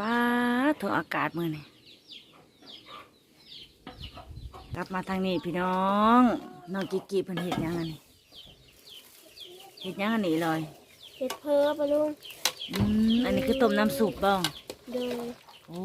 ป้าถึงอากาศมือนี่กลับมาทางนี้พี่น้องน้องกิกกี้เพิ่นเห็ดหยังอันนี้เห็ดหยังอันนี้ลอยเห็ดเพ้อปะลุงอืมอันนี้คือต้มน้ำซุปบ้องเดินโอ้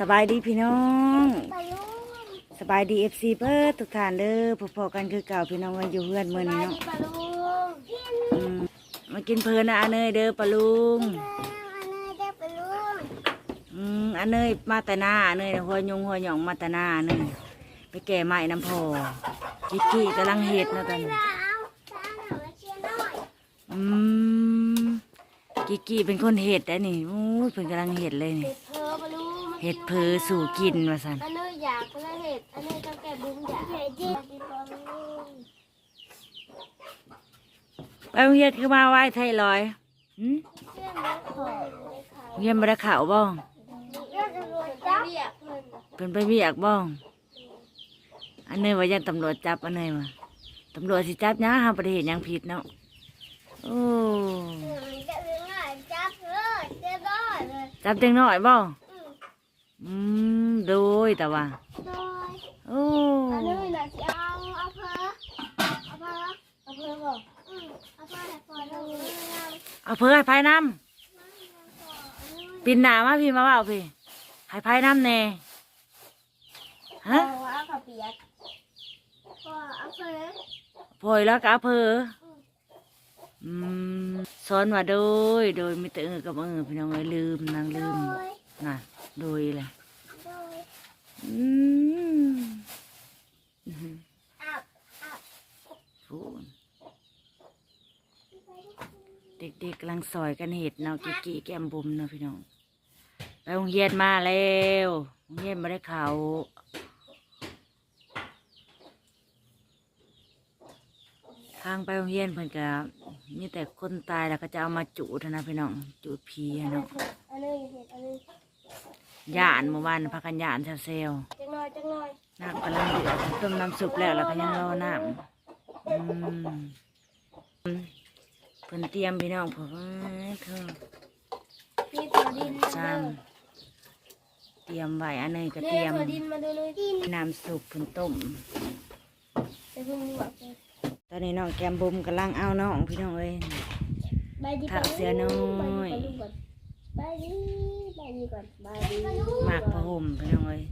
สบายดีพี่น้องปะลุงสบายดีเอฟซีเพิ่ทุกท่านเด้อพอๆกันคือเก่าพี่น้องว่าอยู่เพื่อนมือนี้ไปเนาะ ปะลุงอืม มากินเพลินนะอาเนยเด้อปะลุงอันนี้ได้ปะลุงอืมอาเนยมาแต่หน้าอาเนยหัวยุงหัวหยองมาแต่หน้าอาเนยไปแก่ไม้น้ำพอกิกกี้กำลังเห็ดเนาะตอนนี้เอาข้าวหน่อยเชียร์หน่อยอืมกิกกี้เป็นคนเห็ดได้นี่อู้ยเพิ่นกำลังเห็ดเลยนี่เห็ดเพ้อปะลุงเห็ดเพอสู่กินว่าสัน อันนี้อยากก็เลยเห็ดอันนี้ต้องแก่บุ้งอยากเห็ดดิปะลุง ไปโรงเรียนคือมาไหว้ไทยลอยหืมเชื่อไหมขอโรงเรียนบ่ได้ข่าวบ้องเรื่องจะรวยจ้าเรียกเพิ่นเพิ่นไปเวียกบ้อง อันเนยว่ายันตำรวจจับอันเนยมาตำรวจสิจับหยังห้ามประเทศยังผิดเนาะโอ้จะเป็นไงจับเลยเรียบร้อยเลยจับจังน้อยบ้องอืมอืมโดยแต่ว่าโดยโอ้ เอาเพื่อให้พายน้ำปินหนามาพี่มาเปล่าพี่ให้พายน้ำแน่ฮะเอาว่าเอาข้าวเปียกพอเอาเพอพอยแล้วก็เอาเพออืมสอนว่าโดย โดยไม่ตื่นกับเออพี่น้องเอ้ยลืมนางโดลืมยน่ะโดยเลยโดยอืมอื้อหืออับอับพูน เด็กๆกำลังซอยกันเห็ดเนาะกิกกี้แก้มบุมเนาะพี่น้องไปโรงเรียนมาแล้วโรงเรียนมาได้เขาทางไปโรงเรียนเพิ่นก็มีแต่คนตายแล้วก็จะเอามาจุดนะพี่น้องจุดพีเนาะหย่านเมื่อวานพักกันย่านเซลล์จังหน่อยจังหน่อยน้ำกำลังเดือดต้มน้ำซุปแล้วแล้วก็ยังรอน้ำอืม พิ่นเตรียมพี่น้องผมว่าเธอมีถั่วดินจามเตรียมไว้อันนี้ก็เนี่เตรียยมถั่วดินมาดูเลยดินน้ำซุปเพิ่นต้มไปเพิ่งดูอะตอนนี้น้องแกมบุมกำลังเอาน้องพี่น้องเอ้ย ใบดีผักเสือน้อย ใบดีใบดีก่อนใบดีหมากผ้าห่มพี่น้องเอ้ย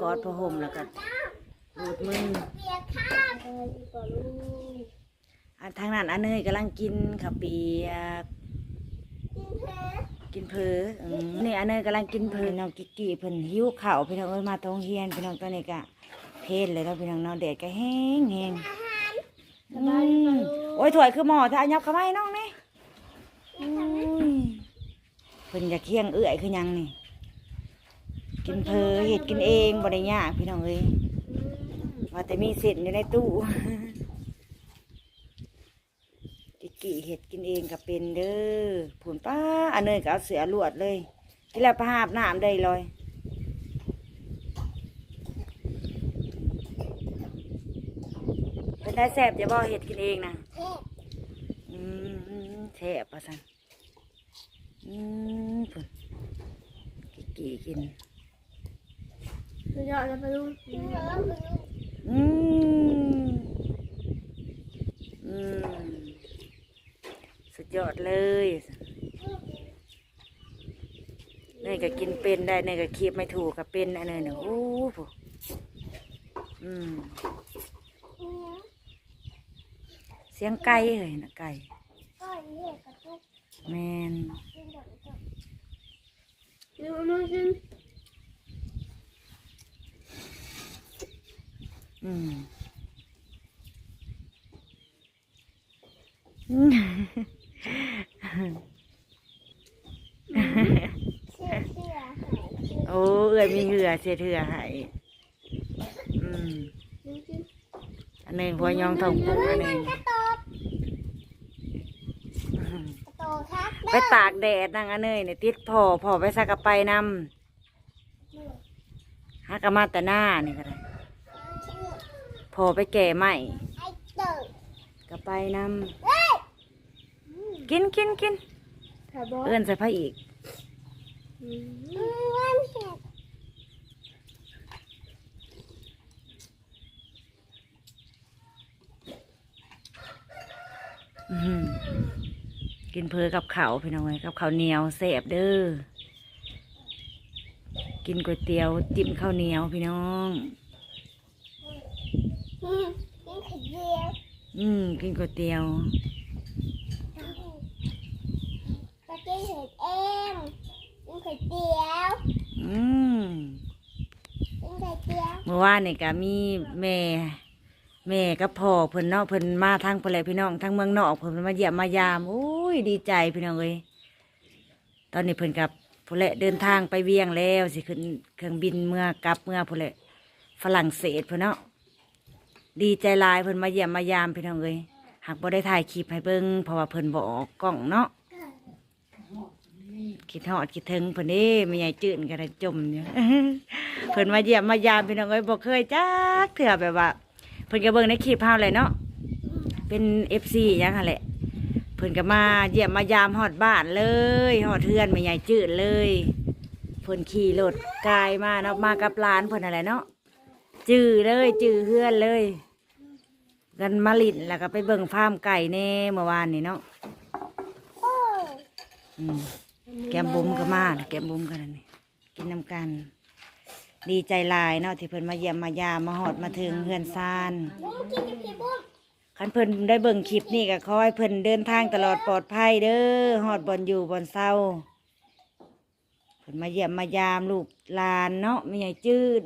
กอดผ้าห่มแล้วก็รูดมือ เปียกข้าวใบดีก่อนลูก อันทางนั้นอันเนยกำลังกินข้าวเปียกกินเพลกินเพออืมนี่อันนี้กำลังกินเพอน้องกิกกี้เพิ่นหิวข้าวพี่น้องเอ้ยมาท้องเฮียนพี่น้องตอนนี้ก็เพลเลยแล้วพี่น้องเนาะแดดก็แห้งแห้งอืมโอ้ยถวยคือหมอถ้าอันยับเข้ามาให้น้องนี่อุ้ยเพิ่นอยากเคียงเอื้อยคือหยังนี่ กินเพอเห็ดกินเองบ่ได้ยากพี่น้องเอ้ยว่าแต่มีเศษอยู่ในตู้ กิกกี้เห็ดกินเองก็เป็นเด้อผุนป้าอันเนยก็เอาเสือลวดเลย ที่แล้วประหาบน้ำได้เลยเป็นได้แสบจะบอกเห็ดกินเองนะอืมแสบปะสันอืมผุนกิกกี้กินสุดยอดเลยไปลูก อืมอืมสุดยอดเลยเนย ก็กินเป็นได้เนยก็คีบไม่ถูกก็เป็นอันเนยเนาะโอ้โหอืมเสียงไก่เลยนะไก่ก็เรียกกระตุกแมนดูนู่นสิอืมอืม เชื่อเชื่อหายเชื่อ โอ้ เอื้อยมีเหงื่อเสียเถื่อให้อืมนู่นสิอันหนึ่งหัวยองทองปุกอันหนึ่งกระโตกกระโตกครับไปตากแดดนั่งอันเนยเนี่ยติดพ่อพ่อไปสักกะไปนำฮักกะมาแต่หน้านี่ก็ได้พ่อไปแก่ใหม่ไอ้เติร์กะไปนำกินกินกินถ้าบอกเอื้อนใส่ผ้าอีก อืมวันเสร็จ อื้อหือ กินเพอกับข้าวพี่น้องเอ้ยกับข้าวเหนียวแสบเด้อกินก๋วยเตี๋ยวจิ้มข้าวเหนียวพี่น้องอืมกินไข่เจียวอืมกินก๋วยเตี๋ยวปากินเห็ดเองกินไข่เจียวอืมกินไข่เจียวเมื่อวานนี่ก็มีแม่ แม่กับพ่อเพิ่นเนาะเพิ่นมาทางเพิ่นแหลพี่น้องทางเมืองนอกเพิ่นมาเยี่ยมมายามโอ้ยดีใจพี่น้องเอ้ยตอนนี้เพิ่นกับผู้แหลเดินทางไปเวียงแล้วสิขึ้นเครื่องบินเมื่อกลับเมื่อผู้แหลฝรั่งเศสเพิ่นเนาะดีใจหลายเพิ่นมาเยี่ยมมายามพี่น้องเอ้ยหากบ่ได้ถ่ายคลิปให้เบิ่งเพราะว่าเพิ่นบ่ออกกล้องเนาะคิดฮอดคิดถึงเพิ่นเด้แม่ใหญ่จื้นก็ได้จมอยู่ เพิ่นมาเยี่ยมมายามพี่น้องเอ้ยบ่เคยจักเถื่อแบบว่า พิ่นก็เบิ่งในคลิปเฮาเลยเนาะเป็น FC หยังหั่นแหละเพิ่นก็มาเยี่ยมมายามฮอดบ้านเลยฮอดเทือนแม่ใหญ่จืดเลยเพิ่นขี่รถกายมาเนาะมากับหลานเพิ่นอะไรเนาะจื้อเลยจื้อเฮือนเลย กันมาลินแล้วก็ไปเบิ่งฟาร์มไก่แน่เมื่อวานนี่เนาะแก้มบุ้มก็มาแก้มบุ้มกันนี่กินน้ำกัน ดีใจหลายเนาะที่เพิ่นมาเยี่ยมมายามมาหอดมาถึงเฮือนซานบุ้มกินกับพี่บุ้มคันเพิ่นได้เบิ่งคลิปนี่ก็ขอให้เพิ่นเดินทางตลอดปลอดภัยเด้อหอดบอนอยู่บอนเศร้าเพิ่นมาเยี่ยมมายามลูกหลานเนาะแม่ใหญ่จืด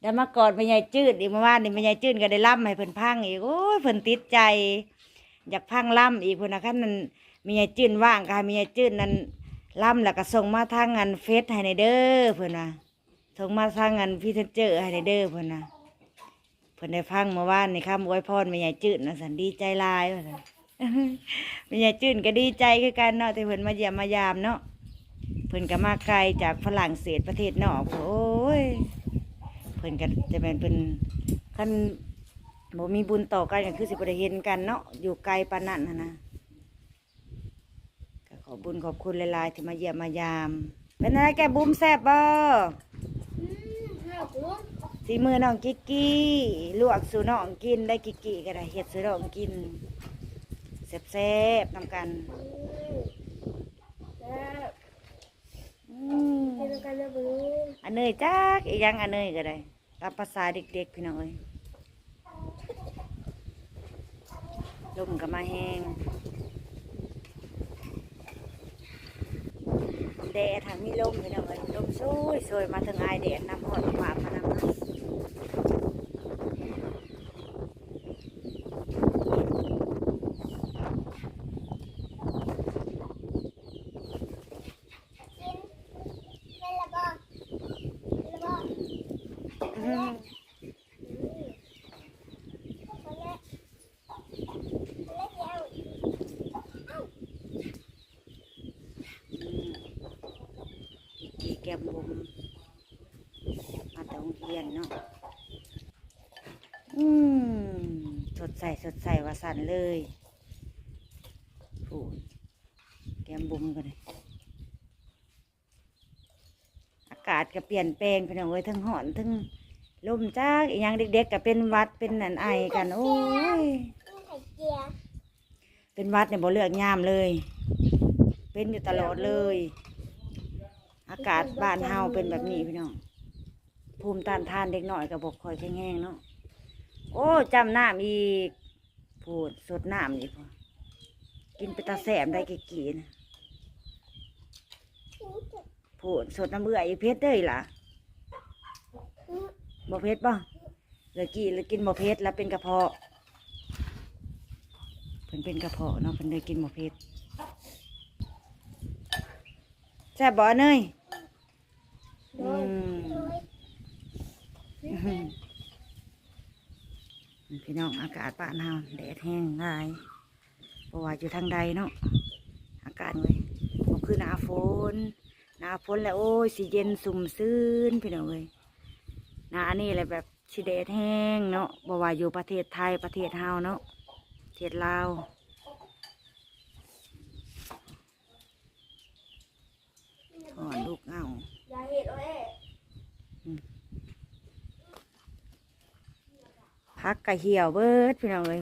ได้มากอดแม่ใหญ่จืดอีกเมื่อวานนี่แม่ใหญ่จืดก็ได้ล่ำให้เพิ่นพังอีกโอ้ยเพิ่นติดใจ อยากพังล่ำอีกเพิ่นนะคันนั้นแม่ใหญ่จืดว่างก็ให้แม่ใหญ่จืดนั้นล่ำแล้วก็ส่งมาทางงานเฟซให้ในเด้อเพิ่นว่า ส่งมาทางงานพี่เทนเจอร์ให้ในเด้อเพิ่นนะเพิ่นได้ฟังเมื่อวานในคำอวยพรแม่ใหญ่จืดนะสันดีใจลายว่าซั่นแม่ใหญ่จืดก็ดีใจคือกันเนาะที่เพิ่นมาเยี่ยมมายามเนาะเพิ่นก็มาไกลจากฝรั่งเศสประเทศนอกโอ้ยเพิ่นก็จะเป็นเป็นคันบ่มีบุญต่อกันก็คือสิบ่ได้เห็นกันเนาะอยู่ไกลปานนั้นหั้นะขอบุญขอบคุณหลายๆที่มาเยี่ยมมายาม เป็นอะไรแกบุ้มแซบบ่ บุ้มสีมือน้องกิกกี้ลวกสู่น้องกินได้กิกกี้ก็ได้เฮ็ดสู่น้องกินแซ่บๆนำกันอืมแล้วอืมไปดูกันเลยบุ้มอันเนยจักอีหยังอันเนยก็ได้ตามภาษาเด็กๆพี่น้องเอ้ยลมก็มาแห้งแดดทางมีลมพี่น้องเอ้ยลมสวยสวยๆมาถึงอายแดดน้ำหอดหวานมาน้ำนะ กินเป็นละบ่เป็นละบ่ อืม คนละคนละเดียวเอ้า กิกกี้ แก้มบุมมาแต่โรงเรียนเนาะอืมสดใสสดใสว่าสันเลยพูแก้มบุมกันเลยอากาศก็เปลี่ยนแปลงไปหน่อยทั้งหอนทั้งลมจ้าอีกอย่างเด็กๆก็เป็นวัดเป็นนันไอกันโอ้ยเป็นวัดเนี่ยบ่เลือกยามเลย เป็นอยู่ตลอดเลย อากาศบ้านเฮาเป็นแบบนี้พี่น้องภูมิต้านทานเด็กน้อยกับบกคอยแข็งแรงเนาะโอ้จำน้ำอีกพูดสดน้ำอีกพอกินไปตาแสบได้กี่กีนะกินกับพูดสดน้ำเบื่ออีเพชรเด้ยล่ะอืมบ่เพชรป่ะเหลือกี่หรือกินบ่เพชรแล้วเป็นกระเพาะเพิ่นเป็นกระเพาะเนาะเพิ่นเลยกินบ่เพชรแซ่บบ่เนย พี่น้องอากาศป่านเฮาแดดแห้งง่ายเพราะว่าอยู่ทางใดเนาะอากาศเลยก็คือหนาฝนหนาฝนแล้วโอ้ยสีเย็นสุ่มซื่นพี่น้องเลยหนานี่อะไรแบบสีแดดแห้งเนาะเบากว่าอยู่ประเทศไทยประเทศเฮาเนาะประเทศลาวถอนลูกเงาอย่าเห็ดเอ้ พักกะเหี่ยวเบิดพี่น้องเลย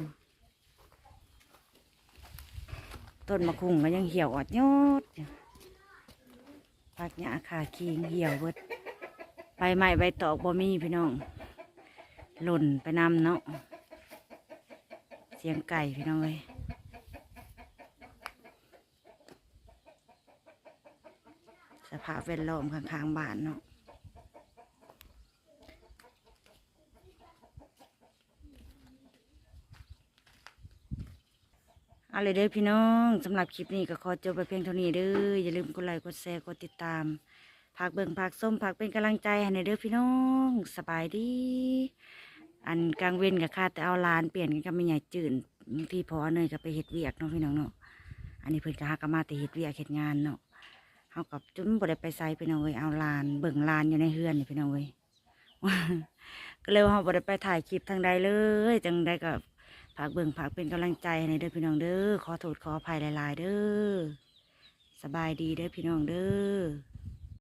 ต้นมะคุงก็ยังเหี่ยวอดยอดอยู่พักหญ้าขาคิงเหี่ยวเบิดใบไม้ใบตอกบ่มีพี่น้อง หล่นไปนำเนาะเสียงไก่พี่น้องเลยสภาพแวดล้อมข้างๆบ้านเนาะ เอาเลยเด้อพี่น้องสำหรับคลิปนี้ก็ขอจบไปเพียงเท่านี้เด้ออย่าลืมกดไลค์กดแชร์กดติดตามพากเบิ่งพากส้มพากเป็นกำลังใจให้ในเด้อพี่น้องสบายดี อันกลางเว้นกับข้าแต่เอาลานเปลี่ยนกันก็ไม่ใหญ่จืดบางทีพอเนยก็ไปเฮ็ดเวียกเนาะพี่น้องเนาะอันนี้เพิ่นก็หากมาแต่เฮ็ดเวียกเฮ็ดงานเนาะเฮากับจุนบ่ได้ไปไสพี่น้องเอ้ยเอาลานเบิ่งลานอยู่ในเฮือนนี่พี่น้องเอ้ยก็เลยว่าเฮาบ่ได้ไปถ่ายคลิปทางใดเลยจังใดก็ ฝากเบิ่งฝากเป็นกำลังใจให้เด้อพี่น้องเด้อขอโทษขออภัยหลาย ๆ เด้อสบายดีเด้อพี่น้องเด้อ